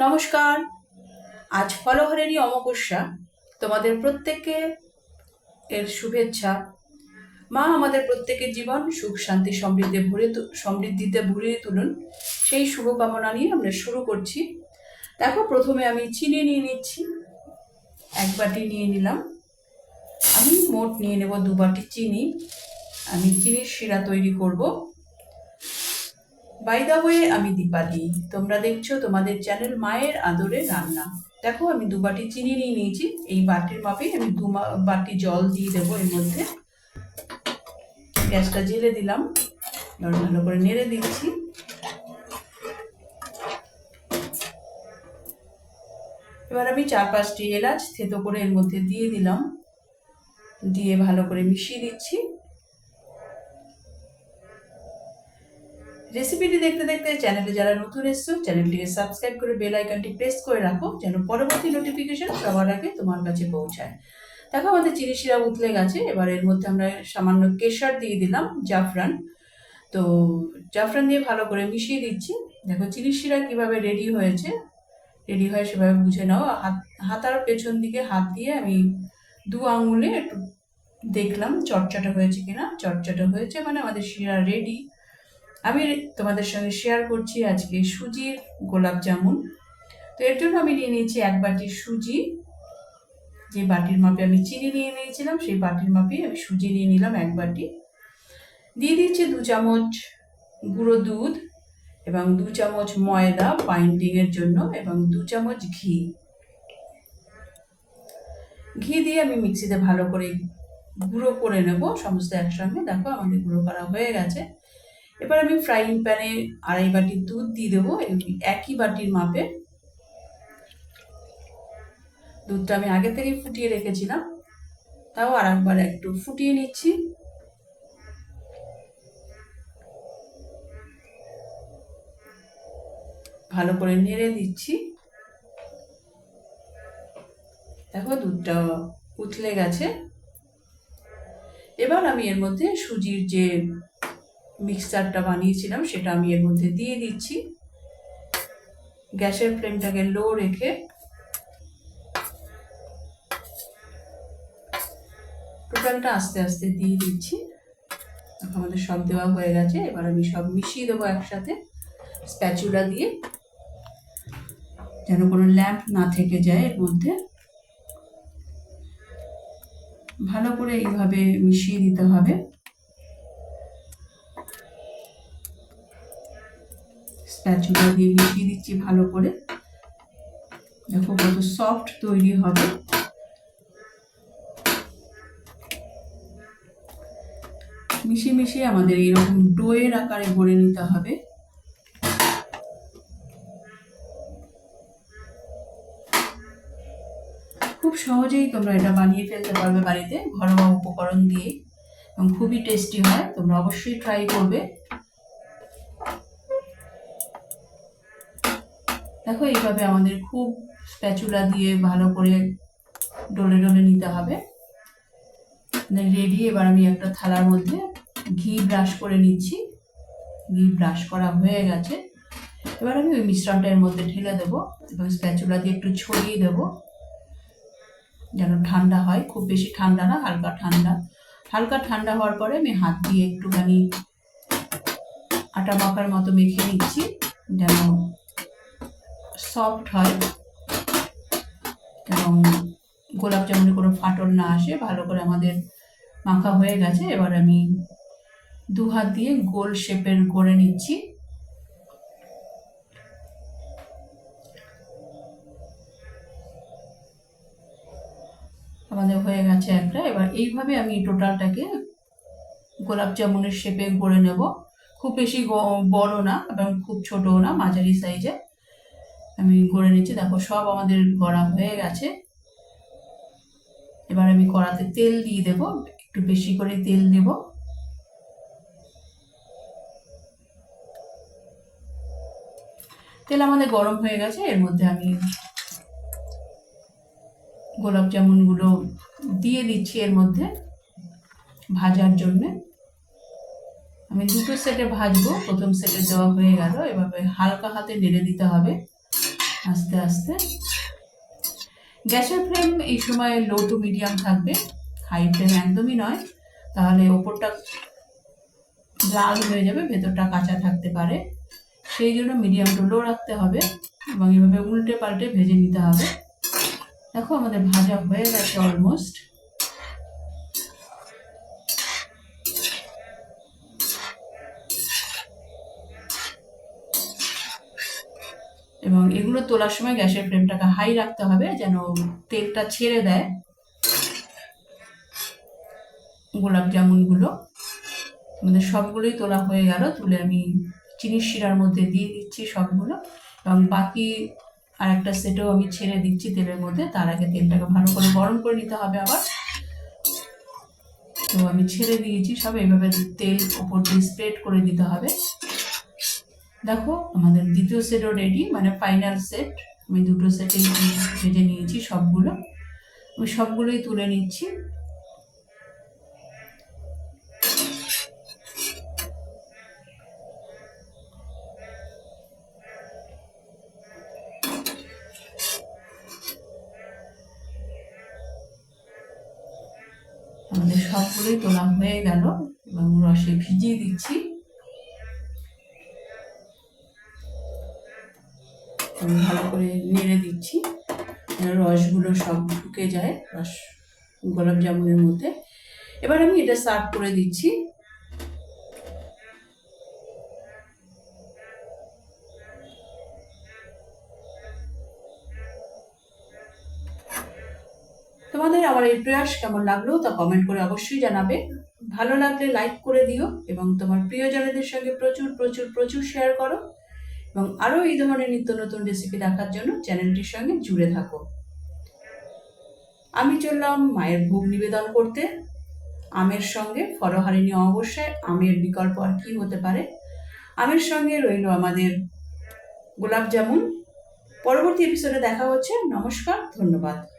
নমস্কার। আজ ফলহরেরই অমাবস্যা। তোমাদের প্রত্যেককে এর শুভেচ্ছা। মা, আমাদের প্রত্যেকের জীবন সুখ, শান্তি, সমৃদ্ধি ভরে সমৃদ্ধিতে ভরিয়ে তুলুন। সেই শুভকামনা নিয়ে আমরা শুরু করছি। দেখো, প্রথমে আমি চিনি নিয়ে নিচ্ছি। এক বাটি নিয়ে নিলাম। আমি মোট নিয়ে নেব দু বাটি চিনি। আমি চিনির শিরা তৈরি করব। বাই দা ওয়ে আমি দীপালি। তোমরা দেখছ তোমাদের চ্যানেল মায়ের আদরে রান্না। দেখো, আমি দু বাটি চিনি নিয়ে নিয়েছি। এই বাটির মাপে আমি দু বাটি জল দিয়ে দেবো এর মধ্যে। গ্যাসটা জেলে দিলাম। ভালো করে নেড়ে দিচ্ছি। এবার আমি চার পাঁচটি এলাচ থেতো করে এর মধ্যে দিয়ে দিলাম। দিয়ে ভালো করে মিশিয়ে দিচ্ছি। রেসিপিটি দেখতে দেখতে চ্যানেলে যারা নতুন এসছো, চ্যানেলটিকে সাবস্ক্রাইব করে বেল আইকনটি প্রেস করে রাখো, যেন পরবর্তী নোটিফিকেশন সবার আগে তোমার কাছে পৌঁছায়। দেখো, আমাদের চিনি শিরা উতলে গেছে। এবার এর মধ্যে আমরা সামান্য কেশর দিয়ে দিলাম, জাফরান। তো জাফরান দিয়ে ভালো করে মিশিয়ে দিচ্ছি। দেখো, চিনি শিরা কীভাবে রেডি হয়েছে রেডি হয় সেভাবে বুঝে নাও। হাত, হাতার পেছন দিকে হাত দিয়ে আমি দু আঙুলে একটু দেখলাম চটচটা হয়েছে কিনা। চটচটা হয়েছে মানে আমাদের শিরা রেডি আমি তোমাদের সঙ্গে শেয়ার করছি আজকে সুজির গোলাপ জামুন। তো এর জন্য আমি নিয়ে নিয়েছি এক বাটি সুজি। যে বাটির মাপে আমি চিনি নিয়ে নিয়েছিলাম, সেই বাটির মাপে আমি সুজি নিয়ে নিলাম এক বাটি। দিয়ে দিচ্ছি দু চামচ গুঁড়ো দুধ এবং দু চামচ ময়দা বাইন্ডিং এর জন্য এবং দু চামচ ঘি। ঘি দিয়ে আমি মিক্সিতে ভালো করে গুঁড়ো করে নেব, সমস্ত একসঙ্গে। দেখো আমাদের গুঁড়ো করা হয়ে গেছে। এবার আমি ফ্রাইং প্যানে আড়াই বাটি দুধ দিয়ে দেবো একই বাটির মাপে। দুধটা আমি আগে থেকে ফুটিয়ে রেখেছিলাম, তাও আর একবার একটু ফুটিয়ে নিচ্ছি। ভালো করে নেড়ে দিচ্ছি। দেখো দুধটা উতলে গেছে। এবার আমি এর মধ্যে সুজির যে মিক্সচারটা বানিয়েছিলাম, সেটা আমি এর মধ্যে দিয়ে দিচ্ছি। গ্যাসের ফ্লেমটাকে লো রেখে টোটালটা আস্তে আস্তে দিয়ে দিচ্ছি। আমাদের সব দেওয়া হয়ে গেছে, এবার আমি সব মিশিয়ে দেবো একসাথে স্প্যাচুলা দিয়ে, যেন কোনো ল্যাম্প না থেকে যায় এর মধ্যে। ভালো করে এইভাবে মিশিয়ে দিতে হবে। স্প্যাচুলা দিয়ে মিশিয়ে দিচ্ছি ভালো করে। দেখো কত সফট তৈরি হবে। মিশিয়ে মিশিয়ে আমাদের এইরকম ডোয়ের আকারে গড়ে নিতে হবে। খুব সহজেই তোমরা এটা বানিয়ে ফেলতে পারবে বাড়িতে ঘরোয়া উপকরণ দিয়ে এবং খুবই টেস্টি হয়। তোমরা অবশ্যই ট্রাই করবে। দেখো, এইভাবে আমাদের খুব স্প্যাচুলা দিয়ে ভালো করে ডলে ডলে নিতে হবে। রেডি এবার আমি একটা থালার মধ্যে ঘি ব্রাশ করে নিচ্ছি। ঘি ব্রাশ করা হয়ে গেছে। এবার আমি ওই মিশ্রণটা এর মধ্যে ঢেলে দেবো এবং স্প্যাচুলা দিয়ে একটু ছড়িয়ে দেবো। যেন ঠান্ডা হয়, খুব বেশি ঠান্ডা না, হালকা ঠান্ডা। হালকা ঠান্ডা হওয়ার পরে আমি হাত দিয়ে একটুখানি আটা মাখার মতো মেখে নিচ্ছি। যেন সফট হয়। এবং গোলাপ জামুনে কোনো ফাটল না আসে, ভালো করে আমাদের মাখা হয়ে গেছে। এবার আমি দু হাত দিয়ে গোল শেপের করে নিচ্ছি। আমাদের হয়ে গেছে একটা। এবার এইভাবে আমি টোটালটাকে গোলাপ জামুনের শেপে গড়ে নেব। খুব বেশি বড় না এবং খুব ছোটও না, মাঝারি সাইজে আমি করে নিচ্ছি। দেখো, সব আমাদের গড়া হয়ে গেছে। এবার আমি কড়াতে তেল দিয়ে দেব। একটু বেশি করে তেল দেব। তেল আমাদের গরম হয়ে গেছে। এর মধ্যে আমি গোলাপ জামুনগুলো দিয়ে দিচ্ছি এর মধ্যে ভাজার জন্যে। আমি দুটো সেটে ভাজবো। প্রথম সেটে দেওয়া হয়ে গেল। এভাবে হালকা হাতে নেড়ে দিতে হবে। আস্তে আস্তে। গ্যাসের ফ্লেম এই সময় লো টু মিডিয়াম থাকবে। হাই ফ্লেম একদমই নয়। তাহলে ওপরটা লাল হয়ে যাবে, ভেতরটা কাঁচা থাকতে পারে। সেই জন্য মিডিয়াম টু লো রাখতে হবে এবং এভাবে উল্টে পাল্টে ভেজে নিতে হবে। দেখো আমাদের ভাজা হয়ে গেছে অলমোস্ট এবং এগুলো তোলার সময় গ্যাসের ফ্লেমটাকে হাই রাখতে হবে যেন তেলটা ছেড়ে দেয়। গোলাপ জামুনগুলো। আমাদের সবগুলোই তোলা হয়ে গেল। তুলে আমি চিনির শিরার মধ্যে দিয়ে দিচ্ছি সবগুলো। এবং বাকি আর একটা সেটও আমি ছেড়ে দিচ্ছি তেলের মধ্যে। তার আগে তেলটাকে ভালো করে গরম করে নিতে হবে আবার। তো আমি ছেড়ে দিয়েছি সব। এইভাবে তেল ওপর দিয়ে স্প্রেড করে দিতে হবে। দেখো, আমাদের দ্বিতীয় সেটও রেডি মানে ফাইনাল সেট আমি দুটো সেটেই ভেজে নিয়েছি, সবগুলো। আমি সবগুলোই তুলে নিচ্ছি। আমাদের সবগুলোই তোলা হয়ে গেল। এবং রসে ভিজিয়ে দিচ্ছি। আমি ভালো করে নেড়ে দিচ্ছি। রসগুলো সব ঢুকে যায়, রস, গোলাপ জামুনের মধ্যে। এবার আমি এটা সার্ভ করে দিচ্ছি। তোমাদের আমার এই প্রয়াস কেমন লাগল তা কমেন্ট করে অবশ্যই জানাবে। ভালো লাগলে লাইক করে দিও এবং তোমার প্রিয়জনদের সঙ্গে প্রচুর প্রচুর প্রচুর শেয়ার করো। এবং আরও এই ধরনের নিত্য নতুন রেসিপি দেখার জন্য চ্যানেলটির সঙ্গে জুড়ে থাকো। আমি চললাম মায়ের ভোগ নিবেদন করতে। আমের সঙ্গে ফরহারিণী অবশ্যই আমের বিকল্প আর কী হতে পারে? আমের সঙ্গে রইল আমাদের গোলাপ জামুন পরবর্তী এপিসোডে দেখা হচ্ছে। নমস্কার, ধন্যবাদ।